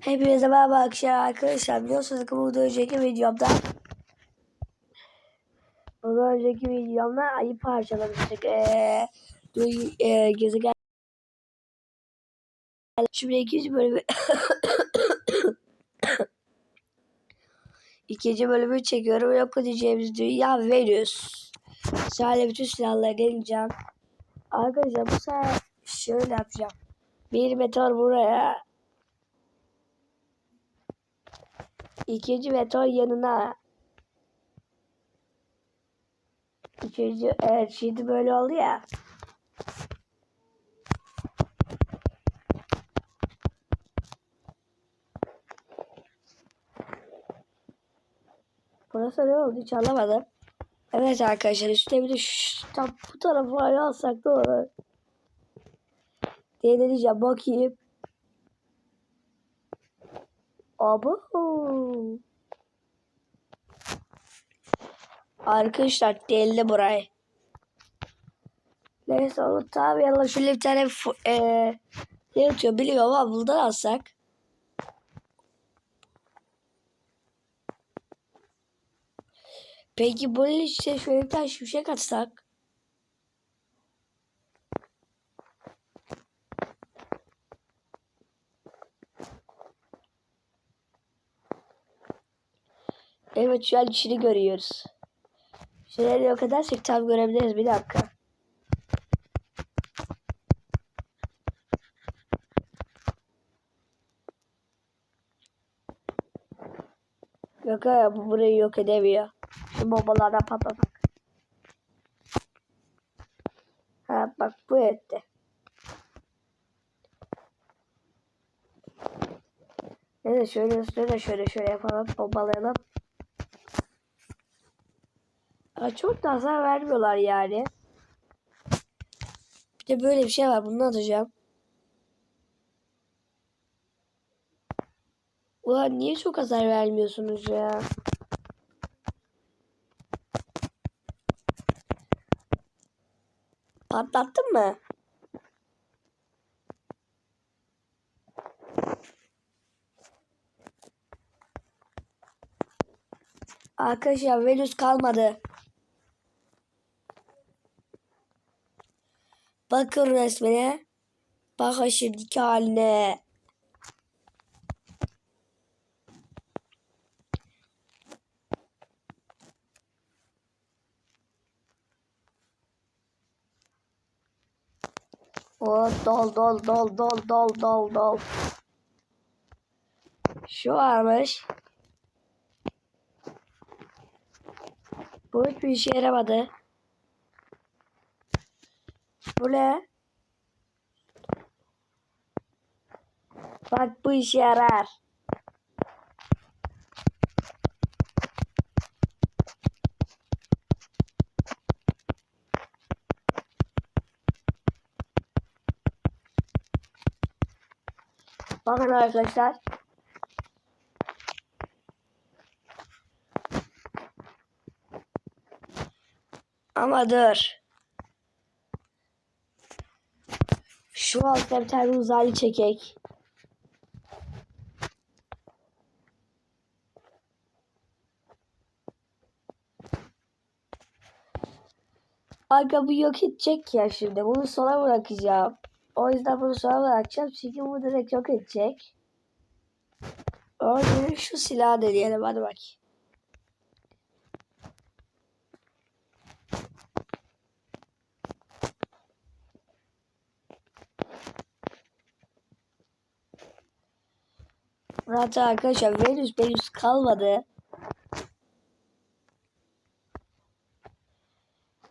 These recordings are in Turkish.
Hepinize merhaba akşam arkadaşlar. Biliyorsunuz ki bu önceki videomda bu önceki videomda ayı parçalamıştık. Ee, e, gezegen Şimdi ikinci bölümü ikinci bölümü çekiyorum. Yok edeceğimiz dünya Venüs. Sadece bütün silahları deneyeceğim. Arkadaşlar bu sefer şöyle yapacağım. Bir meteor buraya. İkinci meteor yanına. Üçüncü, evet şimdi böyle oldu ya. Burası ne oldu hiç anlamadım. Evet arkadaşlar üstte bir de şu, tam bu tarafa ayağı alsak da olur. Deneyeceğim bakayım. Abo. Arkadaşlar deli burayı. Neyse onu tabi yallah şöyle bir tane eee ne atıyor biliyorum ama bundan alsak. Peki bunun işte şöyle bir tane şimşek atsak. Evet şu an içini görüyoruz. Şöyle yok edersek tam görebiliriz. Bir dakika. Yok ya bu burayı yok edemiyor. Şu bombalardan patlamak. Ha bak bu etti. Neyse şöyle üstüne de şöyle şöyle yapalım. Bombalayalım. Aa, çok da hasar vermiyorlar yani. Bir de böyle bir şey var. Bunu atacağım. Ulan niye çok hasar vermiyorsunuz ya? Patlattın mı? Arkadaşlar Venüs kalmadı. Bakın resmine. Bakın şimdiki haline. O dol dol dol dol dol dol dol. Şu varmış. Bu hiçbir işe yaramadı. Ne? Bak bu işe yarar. Bakın arkadaşlar. Ama dur. Şu altta bir tane uzaylı çekek. Aga bu yok edecek ya şimdi. Bunu sona bırakacağım. O yüzden bunu sona bırakacağım. Çünkü bu direkt yok edecek. Yüzden şu silahı deneyelim. Hadi bak. Zaten arkadaşlar Venüs Venüs kalmadı.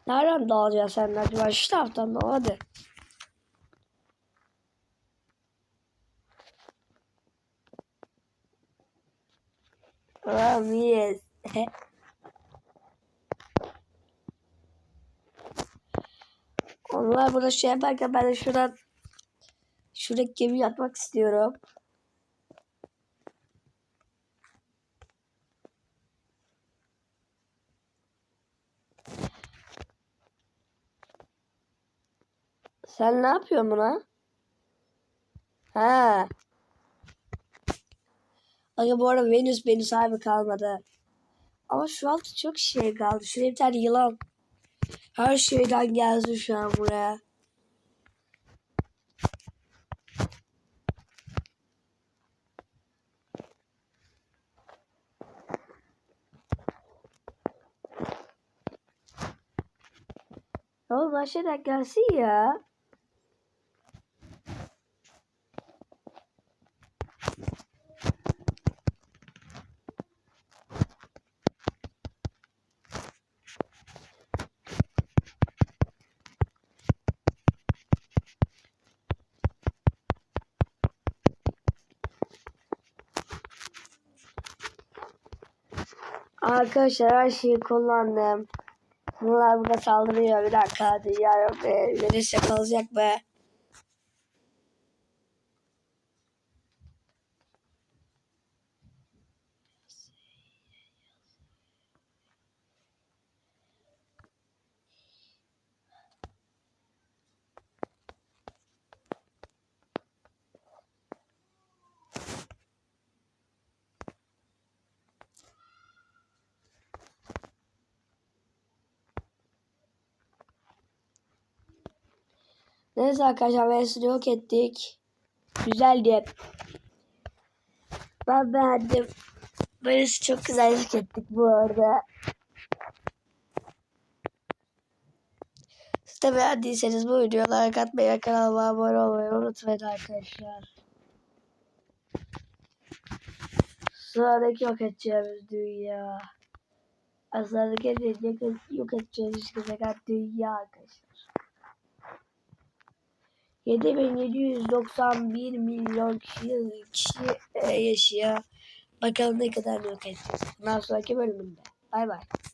Nereden dağılacağız sen acaba? Şu taraftan da hadi. Tamam yes. Onlar burada şey yaparken ben de şuradan şuradaki gemi atmak istiyorum. Sen ne yapıyorsun buna? Ha. Aga bu arada Venüs Venüs abi kalmadı. Ama şu altta çok şey kaldı. Şuraya bir tane yılan. Her şeyden geldi şu an buraya. Oğlum şeyden gelsin ya. Arkadaşlar her şeyi kullandım. Bunlar burada saldırıyor. Bir dakika dünya yok. be. Virüs yakalayacak be. Neyse arkadaşlar Venüs'ü yok ettik. Güzeldi. Ben beğendim. Venüs'ü çok güzel yok ettik bu arada. Siz de beğendiyseniz bu videolara like atmayı ve kanalıma abone olmayı unutmayın arkadaşlar. Sıradaki yok edeceğimiz dünya. Sıradaki yok, edeceğimiz gezegen dünya arkadaşlar. 7791 milyon kişi, kişi e, yaşıyor. Bakalım ne kadar yok edeceğiz. Bundan sonraki bölümünde. Bay bay.